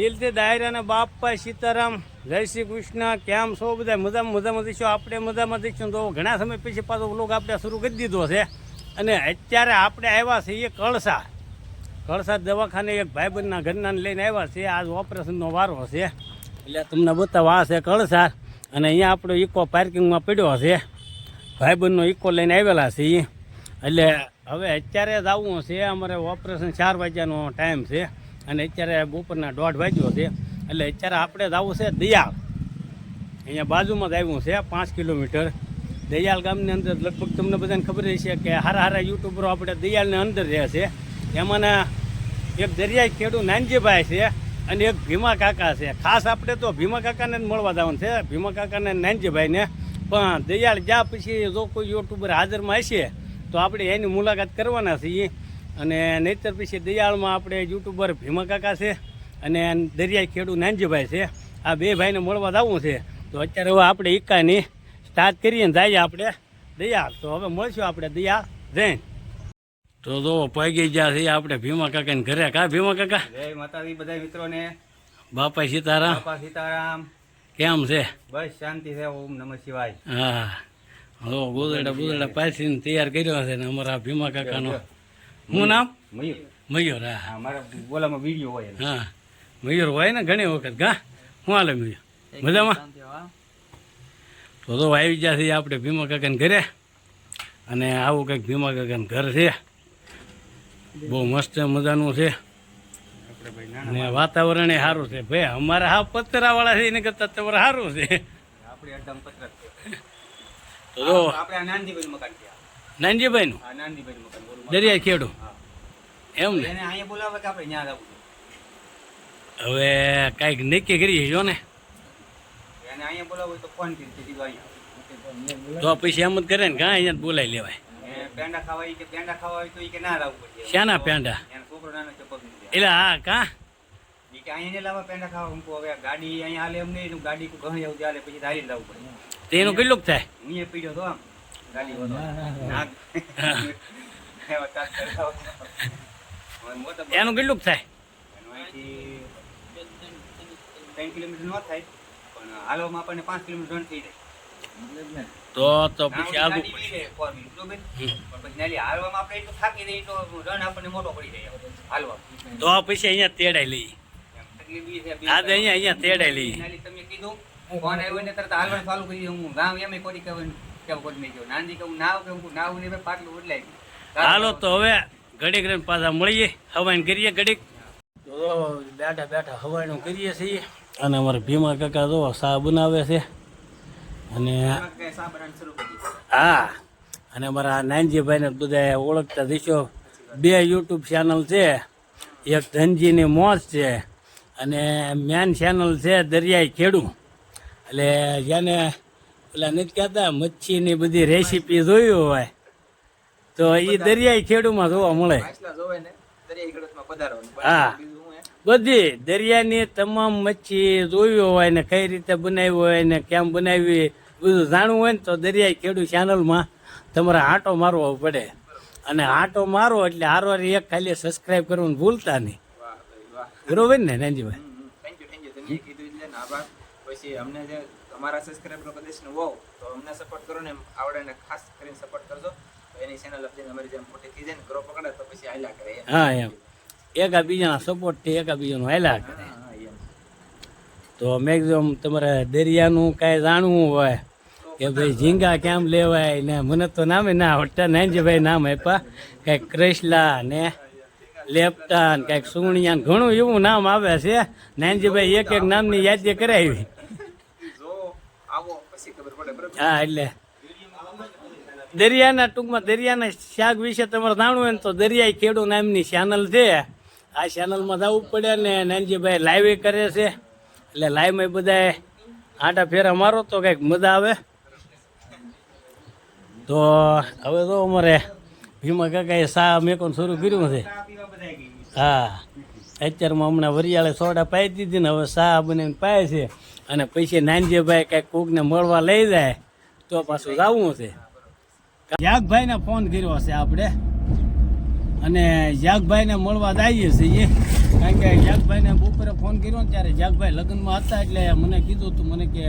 દિલથી દાયરાને બાપા સીતારામ. જય શ્રી કૃષ્ણ. કેમ છો બધા? મજામાં મજામાં દઈશું આપણે મજામાં દઈશું તો ઘણા સમય પછી પાછો લોક આપણે શરૂ કરી દીધો છે. અને અત્યારે આપણે આવ્યા છીએ કળસા કળસા દવાખાને એક ભાઈબંધના ઘરના લઈને આવ્યા છે આજ ઓપરેશનનો વારો છે. એટલે તમને બતાવવા આ છે કળસા અને અહીંયા આપણો ઇકો પાર્કિંગમાં પડ્યો છે. ભાઈબંધનો ઇકો લઈને આવેલા છે એટલે હવે અત્યારે જ આવવું છે. અમારે ઓપરેશન ચાર વાગ્યાનો ટાઈમ છે. અને અત્યારે બપોરના દોઢ વાગ્યો છે. એટલે અત્યારે આપણે જ આવવું છે દયાળ અહીંયા બાજુમાં જ આવ્યું છે, પાંચ કિલોમીટર. દયાળ ગામની અંદર લગભગ તમને બધાને ખબર છે કે હારા હારા યુટ્યુબરો આપણે દયાળની અંદર રહે છે. એમાંના એક દરિયાઈ ખેડૂત નાનજીભાઈ છે અને એક ભીમા કાકા છે. ખાસ આપણે તો ભીમા કાકાને જ મળવા જવાનું છે, ભીમા કાકાને નાનજીભાઈને. પણ દયાળ જ્યાં પછી જો કોઈ યુટ્યુબર હાજરમાં હશે, તો આપણે એની મુલાકાત કરવાના છીએ. અને નહીતર પછી દયાળમાં આપણે યુટ્યુબર ભીમા કાકા છે અને દરિયાઈ ખેડૂ નાનજીભાઈ છે. આ બે ભાઈને મળવા જવું છે. તો અત્યારે હવે આપણે ઈકાની સ્ટાર્ટ કરીએ ને જઈએ આપણે દયાળ. તો હવે મળશું આપણે દયા જૈન તો જો પગી ગયા છે આપણે ભીમા કાકાને ઘરે. કા ભીમા કાકા? જય માતાજી બધા મિત્રોને. બાપા સીતારામ. બાપા સીતારામ. કેમ છે? બસ શાંતિ છે ઓમ નમઃ શિવાય. હા. હો ગોદડા ગોદડા પાસીને તૈયાર કર્યો છે ને અમારા ભીમા કાકાનો. શું નામ? મયુર. મયુર હા. હા મારા બોલામાં વીડિયો હોય હા. મયુર હોય ને ઘણી વખત. ગા શું હાલે મયુર? મજામાં? તો તો આવી ગયા છે આપણે ભીમા કાકાને ઘરે. અને આવું કંઈક ભીમા કાકાનું ઘર છે. બહુ મસ્ત મજાનું છે. આપણે ભાઈ અને વાતાવરણ સારું છે. ભાઈ અમારે હા પતરાવાળા છે એને કરતાં તમારે સારું છે. નાનજીભાઈ મકાન. દરિયા ખેડું હા. એમ ને? એને અહીંયા બોલાવે કે આપણે ત્યાં જવું હવે કાંઈક નક્કી કરીએ જો ને. એને અહીંયા બોલાવો તો ફોન કરી સીધું અહીંયા. તો પછી એમ જ કરે ને કાં અહીંયા બોલાવી લેવાય. એને પેંડા ખાવા કે પેંડા ખાવા તો કે ના લાવવું શાના પેંડા? છોકરો નાનો છે પગ એટલે હા કાં? કે અહીંયા લાવવા પેંડા ખાવા. હું હવે ગાડી અહીંયા હાલે એમ નહીં ગાડી ઘણી આવું પછી હાલી લાવવું પડે. તેનું એનું કેટલુંક થાય? હું પીડ્યો તો આમ ગાડી એનું કેટલું થાય? ત્રણ કિલોમીટર ન થાય પણ હાલવામાં આપણને પાંચ કિલોમીટર રન થઈ જાય. તો તો પછી ના, આગું ગાડી લઈ લે four wheel, બરોબર? પણ પછી નાલી હાલવામાં આપણે થાકી જઈએ તો રન આપણને મોટો પડી જાય હાલવા તો પછી અહીંયા તેડાઈ લઈ. આજે અહીંયા અહીંયા તેડાઈ લઈ. તમે કીધું ફોન આવ્યો ને તરત હાલવાનું ચાલુ કરી. હું. ગામ એમ કોરી કહેવાનું કેવું કોઈ નહીં. નાનજી કહું નાવ કે નાવ ને પાટલું બદલાઈ હાલો તો હવે ઘડીક રહીને પાછા મળીએ હવાઈન કરીએ ઘડીક. બેઠા બેઠા હવાઈનું કરીએ છીએ. અને અમારા ભીમા કાકા જો સા બનાવે છે. અને. હા અને અમારા નાનજીભાઈને બધા ઓળખતા દીશો બે યુટ્યુબ ચેનલ છે. એક ધનજીની મોજ છે. અને મેન ચેનલ છે દરિયાઈ ખેડૂ. એટલે જેને પેલા નથી કહેતા મચ્છીની બધી રેસીપી જોયું હોય તો એ દરિયાઈ ખેડૂમાં જોવા મળે. જોવે. હા. બધી દરિયાની તમામ મચ્છી જોયું હોય ને કઈ રીતે બનાવી હોય ને કેમ બનાવી બધું જાણવું હોય ને તો દરિયાઈ ખેડૂત ચેનલમાં તમારે આંટો મારવો પડે. અને આંટો મારો એટલે હારો એક ખાલી સબસ્ક્રાઇબ કરવાનું ભૂલતા નહીં. બરોબર ને Nanjibhai? Thank you thank you તમે કીધું એટલે આભાર. પછી અમને જે તમારા સબસ્ક્રાઇબર કદાચ હોવ તો અમને સપોર્ટ કરો ને આવડે ને ખાસ કરીને સપોર્ટ કરજો. એની ચેનલ અપડેટ અમારી જેમ મોટી થઈ જાય ને ગ્રો પકડે તો પછી આયલા કરે હા એમ. એકા બીજાના સપોર્ટથી એકા બીજાનું હાલ્યા કરે. તો મેક્સિમમ તમારે દરિયાનું કાંઈ જાણવું હોય કે ભાઈ ઝીંગા કેમ લેવાય ને મને તો નામે ના આવડતા નાનજીભાઈ નામ આપ્યા. કંઈક ક્રેસલા ને લેપટાન કંઈક સુગણિયા ને ઘણું એવું નામ આવે છે. નાનજીભાઈ એક એક નામની યાદી કરાવી. હા એટલે દરિયાના ટૂંકમાં દરિયાના શાક વિશે તમારે જાણવું હોય ને તો દરિયાઈ ખેડૂ નામની ચેનલ છે. આ ચેનલમાં જવું પડે ને નાનજીભાઈ લાઈવ કરે છે. એટલે લાઈવમાં બધા આટા ફેરા મારો તો કંઈક મજા આવે. તો હવે તો અમારે ભીમા કાકાએ સા મેકોન શરૂ કર્યું છે. હા. અત્યારમાં હમણાં વરિયાળે સોડા પાઈ દીધી ને હવે સા બનાવીને પાય છે. અને પછી નાનજીભાઈ કાંઈક કોકને મળવા લઈ જાય તો પાછું જવું છે. યાગભાઈને ફોન કર્યો છે આપણે. અને યાગભાઈને મળવા જઈએ છીએ. કારણ કે જાગભાઈને બપોરે ફોન કર્યો ને ત્યારે જાગભાઈ લગ્નમાં હતા એટલે મને કીધું તું, મને કે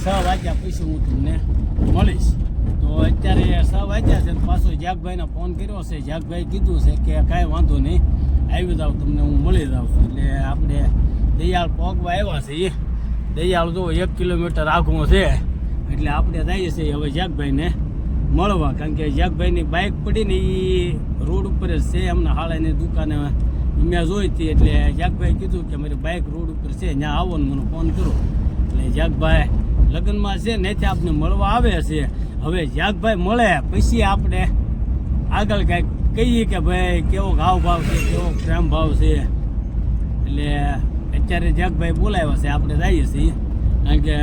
છ વાગ્યા પછી હું તમને મળીશ. તો અત્યારે છ વાગ્યા છે પાછો જાગભાઈને ફોન કર્યો છે જાગભાઈ કીધું છે કે કાંઈ વાંધો નહીં, આવી જાવ તમને હું મળી જાઉં એટલે આપણે દયાળ પોગવા આવ્યા છીએ. દયાળ જો એક કિલોમીટર આખું છે, એટલે આપણે જઈએ છીએ હવે જાગભાઈને મળવા, કારણ કે જાગભાઈની બાઇક પડી ને એ રોડ ઉપર જ છે, એમના હાળાની દુકાને મેં જોઈ હતી, એટલે જાગભાઈ કીધું કે મારી બાઇક રોડ ઉપર છે ત્યાં આવો ને મને ફોન કરો. એટલે જાગભાઈ લગ્નમાં છે ને ત્યાં આપને મળવા આવે છે. હવે જાગભાઈ મળે, પછી આપણે આગળ કાંઈક કહીએ કે ભાઈ કેવો ઘાવ ભાવ છે, કેવો પ્રેમ ભાવ છે. એટલે અત્યારે જાગભાઈ બોલાવ્યા છે, આપણે જઈએ છીએ. કારણ કે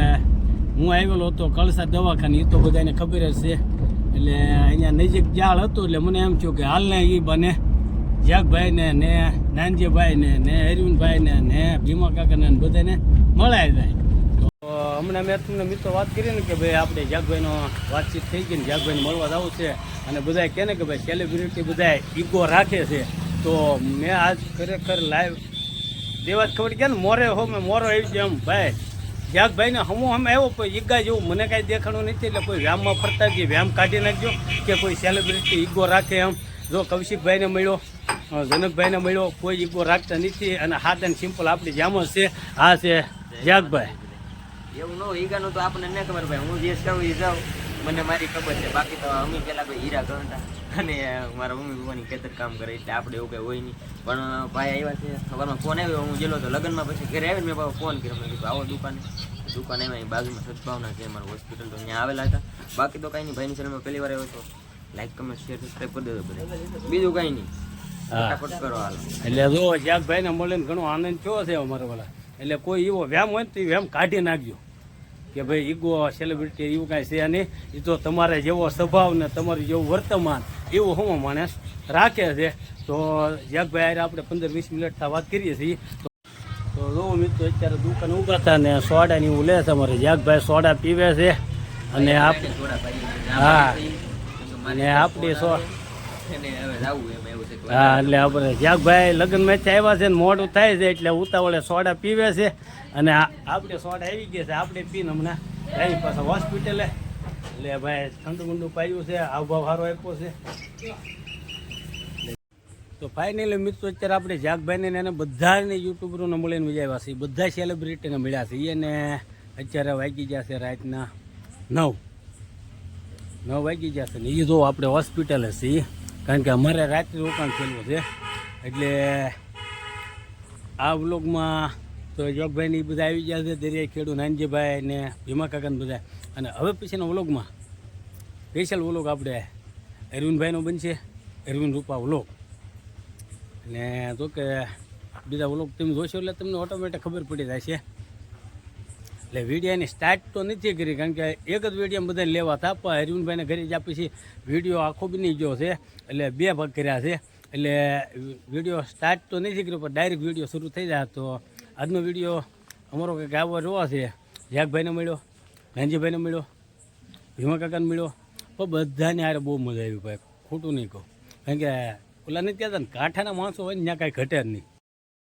હું આવેલો હતો કળસા દવાખાને એ તો બધાને ખબર જ છે. એટલે અહીંયા નજીક જાળ હતું એટલે મને એમ થયું કે હાલને એ બને. જાગભાઈને ને નાનજીભાઈને ને હરિવનભાઈને ને ભીમા કાકાને બધાને મળાય જાય તો હમણાં મેં તમને મિત્રો વાત કરી ને કે ભાઈ આપણે જાગભાઈનો વાતચીત થઈ ગઈ ને જાગભાઈને મળવા જવું છે અને બધા કહે ને કે ભાઈ સેલિબ્રિટી બધા ઈગો રાખે છે. તો મેં આજ ખરેખર લાઈવ દેવા જ ખબર કે ને? મોરે હો, મેં મોરો આવી ગયો એમ, ભાઈ. જાગભાઈને હમો હમે આવ્યો, કોઈ ઈગા જેવું મને કાંઈ દેખાણું નથી, એટલે કોઈ વ્યામમાં ફરતા જ વ્યામ કાઢી નાખજો, કે કોઈ સેલિબ્રિટી ઈગો રાખે એમ. જો કૌશિકભાઈને મળ્યો જનકભાઈને મળ્યો, કોઈ ઈગો રાખતા નથી, અને હાથ અને સિમ્પલ આપણી જામ જ છે, આ છે યાગભાઈ. એવું ન ઈગાનું તો આપણને ન ખબર ભાઈ, હું જે કહું એ જાઉં. મને મારી ખબર છે. બાકી તો અમે પેલા કોઈ હીરા ગણતા અને મારા મમ્મી પપ્પાની ખેતર કામ કરે એટલે આપણે એવું કંઈ હોય નહીં. પણ ભાઈ આવ્યા છે. સવારમાં ફોન આવ્યો. હું ગયેલો તો લગ્નમાં પછી ઘરે આવીને મેં બાબા ફોન કર્યો. મેં આવો દુકાને. દુકાન આવ્યા એ બાજુમાં સદભાવના છે. મારા હોસ્પિટલ તો અહીંયા આવેલા હતા. બાકી તો કાંઈ નહીં. ભાઈની ચેનલમાં પહેલી વાર આવ્યો તો લાઈક કમેન્ટ શેર સબસ્ક્રાઈબ કરી દેજો બધા. બીજું કાંઈ નહીં. ફટાફટ કરો હાલ. એટલે જો જાગભાઈને મળીને ઘણો આનંદ થયો છે અમારો વાલા એટલે કોઈ એવો વ્યામ હોય ને તો એ વ્યામ કાઢી નાખજો. કે ભાઈ ઈગો સેલિબ્રિટી એવું કાંઈ છે નહીં. એ તો તમારે જેવો સ્વભાવ ને તમારું જેવું વર્તમાન, એવું હું માણસ રાખે છે. તો જાગભાઈ હારે આપણે પંદર વીસ મિનિટ વાત કરીએ છીએ. તો જો મિત્રો, અત્યારે દુકાન ઊભા હતા ને સોડાની એવું લે છે અમારે. જાગભાઈ સોડા પીવે છે. અને આપ હા. અને આપણી સો હા એટલે આપણે જાગભાઈ લગ્ન મેચ આવ્યા છે ને મોડું થાય છે એટલે ઉતાવળે સોડા પીવે છે. અને આપણે સોડા આવી ગયા છે આપણે પીને હમણાં એની પાસે હોસ્પિટલે. એટલે ભાઈ ઠંડુ ગુંડુ પાયું છે આવભાવ સારો આપ્યો છે. તો ફાઇનલી મિત્રો અત્યારે આપણે જાગભાઈને એને બધાને યુટ્યુબરોને મળીને વિજાવ્યા છે. બધા સેલિબ્રિટીને મળ્યા છે. એને અત્યારે વાગી ગયા છે રાતના નવ. નવ વાગી ગયા છે ને. એ જો આપણે હોસ્પિટલે છીએ. કારણ કે અમારે રાત્રે રોકાણ થયેલું છે. એટલે આ વ્લોગમાં તો યોગભાઈ એ બધા આવી ગયા છે દરિયા ખેડૂ નાનજીભાઈ ને ભીમા કાકા બધા. અને હવે પછીના વ્લોગમાં સ્પેશિયલ વ્લોગ આપણે અરવિંદભાઈનો બનશે અરવિંદ રૂપા વ્લોગ. અને તો કે બીજા વ્લોગ તમે જોશો એટલે તમને ઓટોમેટિક ખબર પડી જાય છે. એટલે વિડીયોની સ્ટાર્ટ તો નથી કરી, કારણ કે એક જ વીડિયો બધાને લેવા હતા, પણ હરિવનભાઈને ઘરે આપી છે. વીડિયો આખો બની ગયો છે, એટલે બે ભાગ કર્યા છે. એટલે વીડિયો સ્ટાર્ટ તો નથી કર્યો, પણ ડાયરેક્ટ વીડિયો શરૂ થઈ જાય તો આજનો વીડિયો અમારો કંઈક આવો જોવા છે. જાગભાઈને મળ્યો, ગાંધીભાઈને મળ્યો, ભીમા કાકાને મળ્યો, પણ બધાને હારે બહુ મજા આવી ભાઈ, ખોટું નહીં કહું. કારણ કે ઓલા નથી કહેતા ને, કાંઠાના માણસો હોય ને, ત્યાં કાંઈ ઘટે જ નહીં.